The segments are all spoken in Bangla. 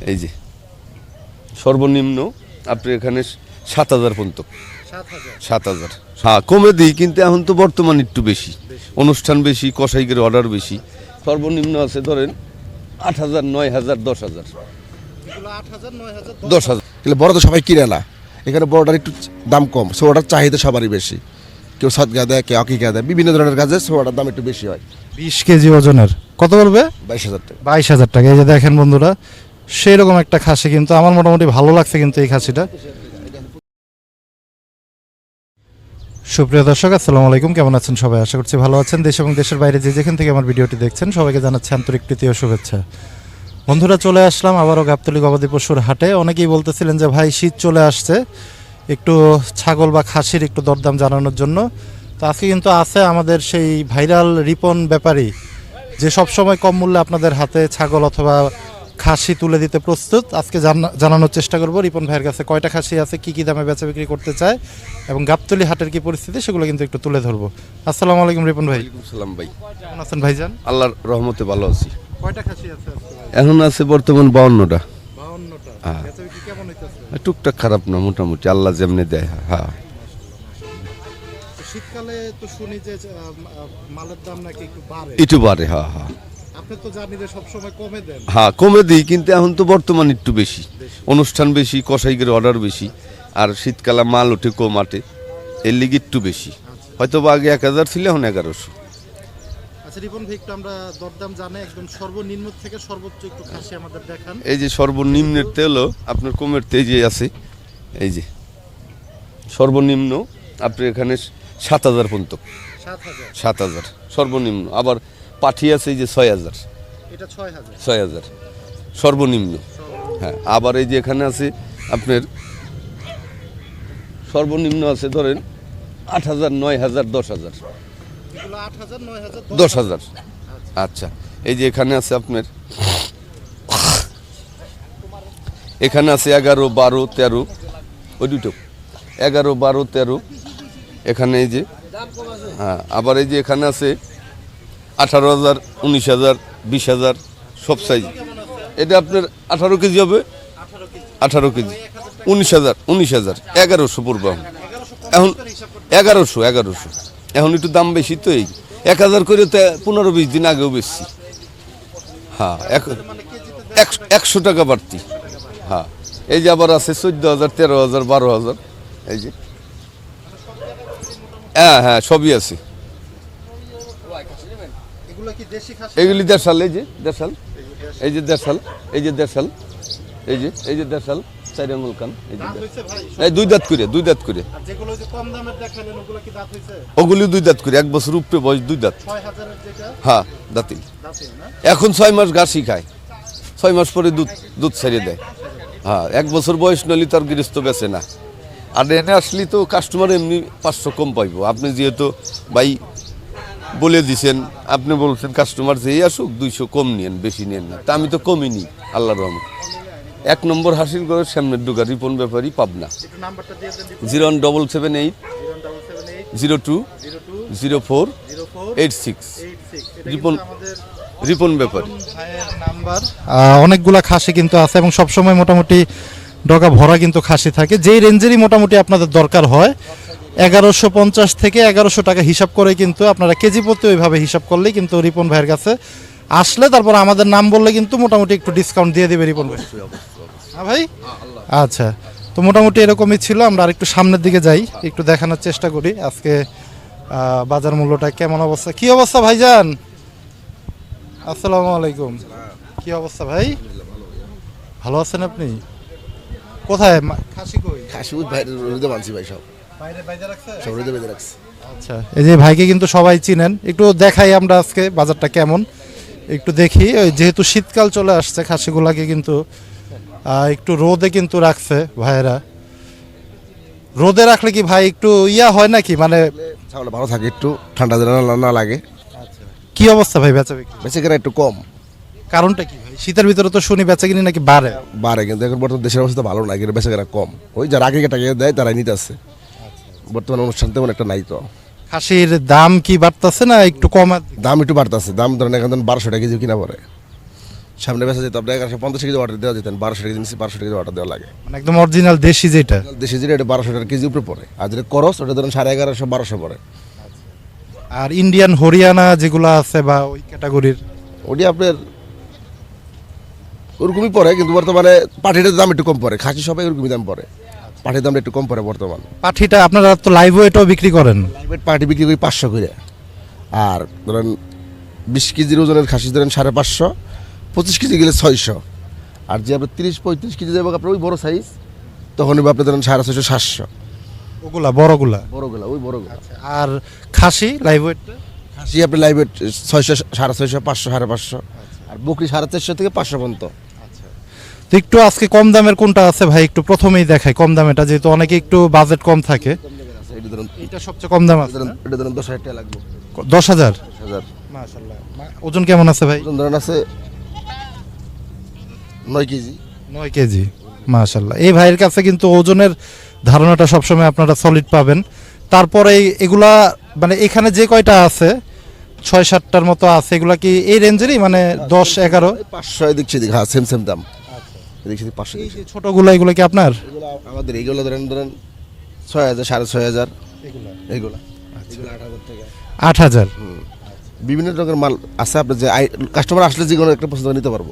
এই যে। সর্বনিম্ন আপনি এখানে সাত হাজার পর্যন্ত। সাত হাজার। সাত হাজার। হ্যাঁ কমে দিই কিন্তু এখন তো বর্তমান একটু বেশি। অনুষ্ঠান বেশি কসাইকের অর্ডার বেশি। সর্বনিম্ন আছে ধরেন আট হাজার নয় হাজার দশ হাজার। আট হাজার দশ হাজার। কিন্তু বড় তো সবাই কিনে না। এখানে বড়টার একটু দাম কম সোয়াটার চাহিদা সবারই বেশি। কেউ সদগা দেয় কেউ আকিকা দেয় বিভিন্ন ধরনের কাজে সোয়াটার দাম একটু বেশি হয়। বিশ কেজি ওজনের। কত বলবে? বাইশ হাজার টাকা। বাইশ হাজার টাকা। এই যে দেখেন বন্ধুরা সেই রকম একটা খাসি কিন্তু আমার মোটামুটি ভালো লাগছে কিন্তু এই খাসিটা। সুপ্রিয় দর্শক, আসসালামু আলাইকুম। কেমন আছেন সবাই? আশা করছি ভালো আছেন। দেশ এবং দেশের বাইরে যে যেখান থেকে আমার ভিডিওটি দেখছেন, সবাইকে জানাচ্ছি আন্তরিক প্রীতি ও শুভেচ্ছা। বন্ধুরা, চলে আসলাম আবারও গাবতলি গবাদি পশুর হাটে। অনেকেই বলতেছিলেন যে, ভাই, শীত চলে আসছে। একটু ছাগল বা খাসির একটু দরদাম জানানোর জন্য। তো আজকে কিন্তু আছে আমাদের সেই ভাইরাল রিপন ব্যাপারী, যে সব সময় কম মূল্যে আপনাদের হাতে ছাগল অথবা খাসি তুলে দিতে প্রস্তুত। আজকে জানা- জানানোর চেষ্টা করব। রিপন ভাইয়ের কাছে কয়টা খাসি আছে কি কি দামে বেচা বিক্রি করতে চায় এবং গাবতলি হাটের কি পরিস্থিতি সেগুলো কিন্তু একটু তুলে ধরবো। আসসালামু আলাইকুম রিপন ভাই। সালাম ভাই। কেমন আছেন ভাইজান? আল্লাহর রহমতে ভালো আছি। কয়টা খাসি আছে এখন আছে বর্তমান বাউন্নটা। হ্যাঁ। টুকটাক খারাপ না মোটামুটি আল্লাহ যেমনি দেয় হ্যাঁ। শীতকালে তো শুনি যে মালের দাম নাকি একটু বাড়ে। একটু বাড়ে হ্যাঁ হ্যাঁ। আপনি তো জানি যে সবসময় কমে দেন। হ্যাঁ কমে দিই কিন্তু এখন তো বর্তমান একটু বেশি। অনুষ্ঠান বেশি কসাইকের অর্ডার বেশি আর শীতকালে মাল ওঠে কম আটে। এর লিগে একটু বেশি। হয়তো বা আগে এক হাজার ছিল এখন এগারোশো। আচ্ছা রিপন ভাই একটু আমরা দরদাম জানে একদম সর্বনিম্ন থেকে সর্বোচ্চ একটু খাসি আমাদের দেখান। এই যে সর্বনিম্নের তেলও আপনার কমের তেল যে আছে এই যে। সর্বনিম্ন আপনি এখানে সাত হাজার পর্যন্ত। সাত হাজার সর্বনিম্ন। আবার পাঠি আছে এই যে ছয় হাজার। ছয় হাজার। সর্বনিম্ন। হ্যাঁ আবার এই যে এখানে আছে আপনার সর্বনিম্ন আছে ধরেন আট হাজার নয় হাজার দশ হাজার। দশ হাজার। আচ্ছা এই যে এখানে আছে আপনার এখানে আছে এগারো বারো তেরো ওই দুটো। এগারো বারো তেরো এখানে এই যে হ্যাঁ আবার এই যে এখানে আছে আঠারো হাজার, উনিশ হাজার, বিশ হাজার, সব সাইজ এটা আপনার আঠারো কেজি হবে? আঠারো কেজি। উনিশ হাজার উনিশ হাজার, এগারোশো পড়বে এখন। এগারোশো এগারোশো। এখন একটু দাম বেশি তো এই। এক হাজার করে তো পনেরো বিশ দিন আগেও বেশি হ্যাঁ এক একশো- একশো টাকা বাড়তি। হ্যাঁ এই যে আবার আছে চোদ্দ হাজার, তেরো হাজার, বারো হাজার। এই যে। হ্যাঁ হ্যাঁ সবই আছে। এগুলো দেড়শাল এই যে দেড়শাল এই যে দেড়শাল এই যে দেড়শাল এই যে এই যে দেড়শাল চার আঙুল কান এই যে এই দুই দাঁত করে দুই দাঁত করে। ওগুলো দুই দাঁত করে এক বছর উপরে বয়স দুই দাঁত। হ্যাঁ দাঁতিল। এখন ছয় মাস ঘাসই খায়। ছয় মাস পরে দুধ দুধ ছেড়ে দেয়। হ্যাঁ এক বছর বয়স নলি তার গৃহস্থ বেছে না। আর এনে আসলে তো কাস্টমার এমনি পাঁচশো কম পাইব। আপনি যেহেতু ভাই বলে দিছেন, আপনি বলছেন কাস্টমার যেই আসুক, দুইশো কম নিয়েন বেশি নিয়েন না। তা আমি তো কমই নিই, আল্লাহর রহমত। এক নম্বর হাসিল করে সামনের ডুগা রিপন ব্যাপারই Pabna. Zero one double seven eight zero two zero four eight six Ripon Ripon Byapari. অনেকগুলা খাসি কিন্তু আছে এবং সবসময় মোটামুটি ডগা ভরা কিন্তু খাসি থাকে। যেই রেঞ্জেরই মোটামুটি আপনাদের দরকার হয় এগারোশো পঞ্চাশ থেকে এগারোশো টাকা হিসাব করে কিন্তু আপনারা কেজি প্রতি ওইভাবে হিসাব করলেই কিন্তু রিপন ভাইয়ের কাছে আসলে তারপর আমাদের নাম বললে কিন্তু মোটামুটি একটু ডিসকাউন্ট দিয়ে দেবে রিপন ভাই। হ্যাঁ ভাই? আচ্ছা তো মোটামুটি এরকমই ছিল আমরা আর একটু সামনের দিকে যাই একটু দেখানোর চেষ্টা করি আজকে বাজার মূল্যটা কেমন অবস্থা? কি অবস্থা ভাইজান? আসসালামু আলাইকুম। কি অবস্থা ভাই? ভালো আছেন আপনি? কোথায়? খাসি কই? খাসি ওই বাইরে রোদে মানছি ভাই সব। বাইরে বাইরে রাখছে? সব রোদে বেঁধে রাখছি। আচ্ছা এই যে ভাইকে কিন্তু সবাই চিনেন। একটু দেখাই আমরা আজকে বাজারটা কেমন। একটু দেখি ওই যেহেতু শীতকাল চলে আসছে খাসিগুলাকে কিন্তু একটু রোদে কিন্তু রাখছে ভাইয়েরা। রোদে রাখলে কি ভাই একটু ইয়া হয় নাকি? মানে ছাগলটা ভালো থাকে একটু ঠান্ডা যেন না- লাগে। কি অবস্থা ভাই বেচা বিক্রি? বেশি একটু কম। কারণটা কি? শীতের ভিতরে তো শুনি বেচা কিনি নাকি বাড়ে? বাড়ে কিন্তু এখন বর্তমান দেশের অবস্থা ভালো না কিন্তু বেশি করে কম। ওই যারা আগে টাকা দেয় তারাই নিতে আসছে। বর্তমান অনুষ্ঠান তেমন একটা নাই তো। খাসির দাম কি বাড়তেছে না একটু কম দাম একটু বাড়তেছে। দাম ধরেন এখন বারোশো টাকা কেজি কিনা পড়ে। সামনে বেসা যেত আপনার এগারোশো পঞ্চাশ কেজি অর্ডার দেওয়া যেতেন বারোশো কেজি নিচে বারোশো কেজি অর্ডার দেওয়া লাগে। মানে একদম অরিজিনাল দেশি যেটা? দেশি যেটা এটা বারোশো টাকা কেজি উপরে পড়ে। আর যেটা করস ওটা ধরেন সাড়ে এগারোশো বারোশো পড়ে। আর ইন্ডিয়ান হরিয়ানা যেগুলো আছে বা ওই ক্যাটাগরির ওটি আপনার ওরকমই পড়ে কিন্তু বর্তমানে পাঠিটার দাম একটু কম পড়ে। খাসি সবাই ওরকমই দাম পড়ে। পাঠির দামটা একটু কম পড়ে বর্তমান। পাঠিটা আপনারা তো লাইভ ওয়েটও বিক্রি করেন। পার্টি বিক্রি করি পাঁচশো করে। আর ধরেন বিশ কেজির ওজনের খাসি ধরেন সাড়ে পাঁচশো পঁচিশ কেজি গেলে ছয়শো। আর যে আপনার তিরিশ পঁয়ত্রিশ কেজি যাবে আপনার ওই বড় সাইজ তখন হবে আপনার ধরেন সাড়ে ছয়শো সাতশো। ওগুলা বড়গুলা? বড়গুলা ওই বড়গুলা। আর খাসি লাইভ ওয়েটটা খাসি আপনি লাইভে ছয়শো সাড়ে ছয়শো পাঁচশো সাড়ে পাঁচশো। আর বকরি সাড়ে চারশো থেকে পাঁচশো পর্যন্ত। একটু আজকে কম দামের কোনটা আছে ভাই? একটু প্রথমেই দেখাই কম দামেটা যেহেতু অনেকে একটু বাজেট কম থাকে। এটা সবচেয়ে কম দাম আছে এটা ধরুন দশ হাজার টাকা লাগবে। দশ হাজার? ওজন কেমন আছে ভাই? ওজন ধরেন আছে নয় কেজি। নয় কেজি মাশাল্লাহ এই ভাইয়ের কাছে কিন্তু ওজনের ধারণাটা সবসময় আপনারা সলিড পাবেন। তারপরে এগুলা মানে এখানে যে কয়টা আছে ছয় সাতটার মতো আছে এগুলা কি এই রেঞ্জেরই মানে দশ এগারো? পাঁচশো সেদিক হ্যাঁ সেম সেম দাম। এদিক সেদিক পাঁচশো এই যে ছোটগুলো এগুলো কি আপনার? এগুলো আমাদের এইগুলো ধরেন ধরেন ছয় হাজার সাড়ে ছয় হাজার। এগুলো? আট হাজার টাকা। আট হাজার? বিভিন্ন রকমের মাল আছে আপনি যে কাস্টমার আসলে যে কোনো একটা পছন্দ নিতে পারব।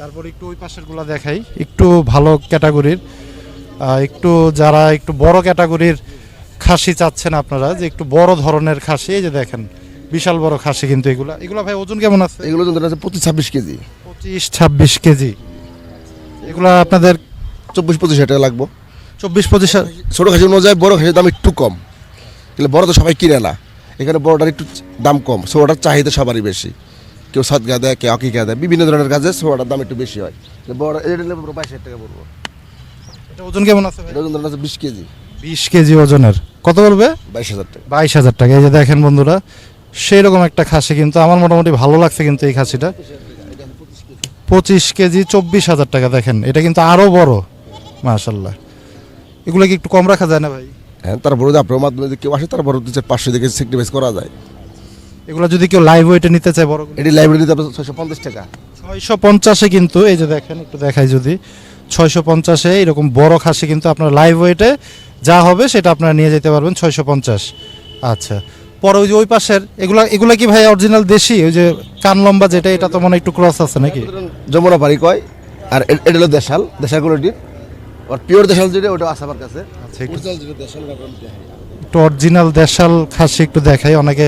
তারপর একটু ওই পাশেরগুলা দেখাই। একটু ভালো ক্যাটাগরির একটু যারা একটু বড় ক্যাটাগরির খাসি চাচ্ছেন আপনারা যে একটু বড় ধরনের খাসি এই যে দেখেন বিশাল বড় খাসি কিন্তু এগুলা। এগুলো ভাই ওজন কেমন আছে? এগুলো ধরেন আছে পঁচিশ ছাব্বিশ কেজি। পঁচিশ ছাব্বিশ কেজি। এগুলা আপনাদের চব্বিশ পঁচিশ হাজার টাকা লাগবো। চব্বিশ পঁচিশ? ছোটো খাসি অনুযায়ী বড় খাসির দাম একটু কম। কিন্তু বড় তো সবাই কিনে না। এখানে বড়টার একটু দাম কম। ছোটোটার চাহিদা সবারই বেশি। কেউ সদগা দেয় কেউ আকিকা দেয়। বিভিন্ন ধরনের কাজে ছোটোটার দাম একটু বেশি হয়। বড় এটা নিলে বাইশ হাজার টাকা পড়ব। এটা ওজন কেমন আছে এটা ওজন আছে বিশ কেজি। বিশ কেজি ওজনের। কত বলবে? বাইশ হাজার টাকা। বাইশ হাজার টাকা। এই যে দেখেন বন্ধুরা সেই রকম একটা খাসি কিন্তু আমার মোটামুটি ভালো লাগছে কিন্তু এই খাসিটা। পঁচিশ কেজি চব্বিশ হাজার টাকা দেখেন। এটা কিন্তু আরও বড়। মাশাল্লাহ এগুলো কি একটু কম রাখা যায় না ভাই? হ্যাঁ তারপরে আপনার মাধ্যমে যদি কেউ আসে তারপরে দু চার পাঁচশো দিকে সেক্রিফাইস করা যায়। এগুলো যদি কেউ লাইভ ওয়েটে নিতে চায় বড় এটি লাইব্রেরিতে আপনার ছয়শো পঞ্চাশ টাকা। ছয়শো পঞ্চাশে কিন্তু এই যে দেখেন একটু দেখাই যদি। ছয়শো পঞ্চাশে এরকম বড় খাসি কিন্তু আপনার লাইভ ওয়েটে যা হবে সেটা আপনারা নিয়ে যেতে পারবেন ছয়শো পঞ্চাশ। আচ্ছা। পরে ওই যে ওই পাশের এগুলা এগুলা কি ভাই অরিজিনাল দেশি? ওই যে কান লম্বা যেটা এটা তো মনে হয় একটু ক্রস আছে নাকি? যমুনা পারি কয়। আর এটা হলো দেশাল দেশাল কোয়ালিটির আর পিওর দেশাল যেটা ওটা আছে আমার কাছে। আচ্ছা একটু অরিজিনাল দেশাল খাসি একটু দেখাই। অনেকে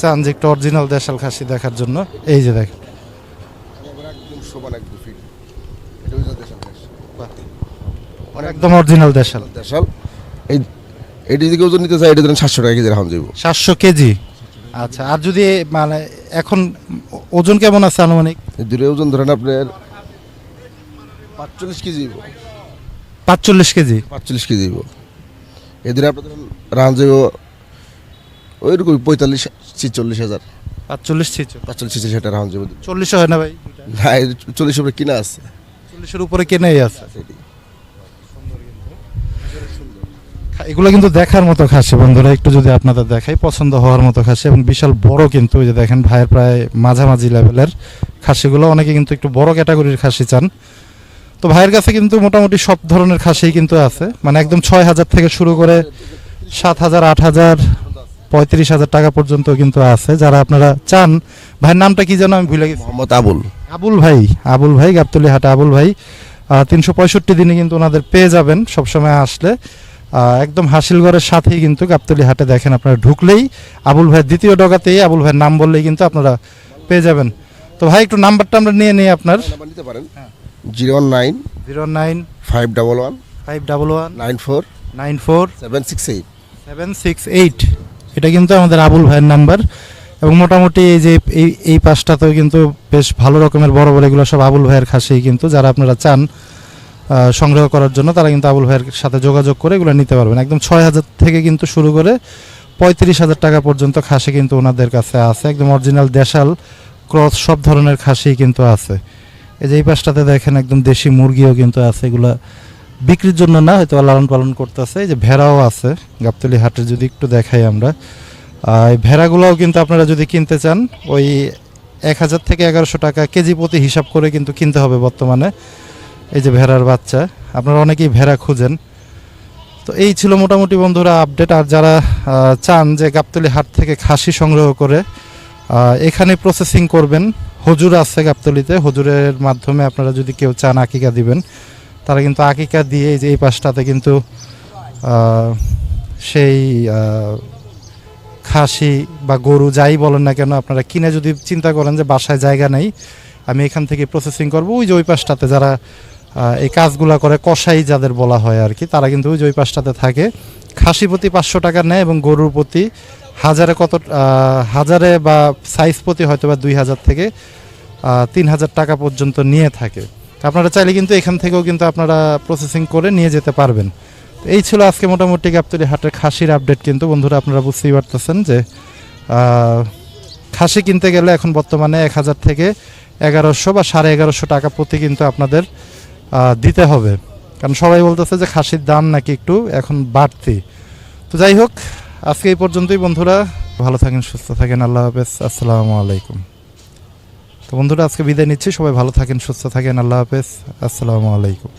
চান যে একটু অরিজিনাল দেশাল খাসি দেখার জন্য। এই যে দেখেন। একদম অরিজিনাল দেশাল। দেশাল। এই এটি যদি কেউ ওজন নিতে চায় এটা ধরেন সাতশো টাকা কেজি রাখুন যাব সাতশো কেজি? আচ্ছা আর যদি মানে এখন ওজন কেমন আছে আনুমানিক? দুটো ওজন ধরেন আপনার পাঁচচল্লিশ কেজি। পাঁচচল্লিশ কেজি? পাঁচচল্লিশ কেজি। এদের আপনার ধরেন রান যাব ওই রকম পঁয়তাল্লিশ ছিচল্লিশ হাজার। পাঁচচল্লিশ পাঁচচল্লিশ ছিচল্লিশ হাজার রান যাব চল্লিশে হয় না ভাই? না চল্লিশ উপরে কিনা আছে। চল্লিশের উপরে কেনেই আছে। এগুলো কিন্তু দেখার মতো খাসি বন্ধুরা। একটু যদি আপনাদের দেখাই পছন্দ হওয়ার মতো খাসি। এবং বিশাল বড় কিন্তু ওই যে দেখেন ভাইয়ের প্রায় মাঝামাঝি লেভেলের খাসিগুলো। অনেকে কিন্তু একটু বড় ক্যাটাগরির খাসি চান। তো ভাইয়ের কাছে কিন্তু মোটামুটি সব ধরনের খাসি কিন্তু আছে। মানে একদম ছয় হাজার থেকে শুরু করে সাত হাজার আট হাজার পঁয়ত্রিশ হাজার টাকা পর্যন্ত কিন্তু আছে। যারা আপনারা চান ভাইয়ের নামটা কি যেন আমি ভুলে গেছি। মোহাম্মদ আবুল। আবুল ভাই আবুল ভাই গাবতলি হাটে আবুল ভাই। তিনশো পঁয়ষট্টি দিনে কিন্তু ওনাদের পেয়ে যাবেন সবসময় আসলে। একদম হাসিলগড়ের সাথেই কিন্তু গাবতলি হাটে দেখেন আপনারা ঢুকলেই আবুল ভাইয়ের দ্বিতীয় ডগাতেই আবুল ভাইয়ের নাম বললেই কিন্তু আপনারা পেয়ে যাবেন। তো ভাই একটু নাম্বারটা আমরা নিয়ে নিই আপনার। নিতে পারেন। Zero nine zero nine five double one five double one nine four nine four seven six eight seven six eight. এটা কিন্তু আমাদের আবুল ভাইয়ের নাম্বার। এবং মোটামুটি এই যে এই এই পাশটাতেও কিন্তু বেশ ভালো রকমের বড় বড় এগুলো সব আবুল ভাইয়ের খাসি কিন্তু যারা আপনারা চান সংগ্রহ করার জন্য তারা কিন্তু আবুল ভাইয়ের সাথে যোগাযোগ করে এগুলো নিতে পারবেন। একদম ছয় হাজার থেকে কিন্তু শুরু করে পঁয়ত্রিশ হাজার টাকা পর্যন্ত খাসি কিন্তু ওনাদের কাছে আছে। একদম অরিজিনাল দেশাল, ক্রস, সব ধরনের খাসি কিন্তু আছে। এই যে এই পাশটাতে দেখেন একদম দেশি মুরগিও কিন্তু আছে। এগুলা বিক্রির জন্য না, হয়তো লালন পালন করতেছে। এই যে ভেড়াও আছে, গাবতলি হাটে যদি একটু দেখাই আমরা। এই ভেড়াগুলোও কিন্তু আপনারা যদি কিনতে চান, ওই এক হাজার থেকে এগারোশো টাকা কেজি প্রতি হিসাব করে কিন্তু কিনতে হবে বর্তমানে। এই যে ভেড়ার বাচ্চা, আপনারা অনেকেই ভেড়া খুঁজেন। তো এই ছিল মোটামুটি বন্ধুরা আপডেট আর যারা চান যে গাবতলি হাট থেকে খাসি সংগ্রহ করে এখানে প্রসেসিং করবেন। হজুর আছে গাবতলিতে, হজুরের মাধ্যমে আপনারা যদি কেউ চান আকিকা দিবেন। তারা কিন্তু আকিকা দিয়ে এই যে এই পাশটাতে কিন্তু সেই খাসি বা গরু যাই বলেন না কেন, আপনারা কিনে যদি চিন্তা করেন যে বাসায় জায়গা নেই, আমি এখান থেকে প্রসেসিং করব। ওই যে ওই পাশটাতে যারা এই কাজগুলা করে কষাই যাদের বলা হয় আর কি, তারা কিন্তু ওই পাশটাতে থাকে। খাসি প্রতি পাঁচশো টাকা নেয় এবং গরুর প্রতি হাজারে কত হাজারে বা সাইজ প্রতি হয়তো বা দুই হাজার থেকে তিন হাজার টাকা পর্যন্ত নিয়ে থাকে। আপনারা চাইলে কিন্তু এখান থেকেও কিন্তু আপনারা প্রসেসিং করে নিয়ে যেতে পারবেন। তো এই ছিল আজকে মোটামুটি গাবতলি হাটের খাসির আপডেট কিন্তু। বন্ধুরা, আপনারা বুঝতেই পারতেছেন যে খাসি কিনতে গেলে এখন বর্তমানে এক হাজার থেকে এগারোশো বা সাড়ে এগারোশো টাকা প্রতি কিন্তু আপনাদের দিতে হবে। কারণ সবাই বলতেছে যে খাসির দাম নাকি একটু এখন বাড়তি। তো যাই হোক, আজকে এই পর্যন্তই বন্ধুরা। ভালো থাকেন, সুস্থ থাকেন, আল্লাহ হাফেজ। আসসালামু আলাইকুম। তো বন্ধুরা, আজকে বিদায় নিচ্ছি। সবাই ভালো থাকেন, সুস্থ থাকেন, আল্লাহ হাফেজ। আসসালামু আলাইকুম।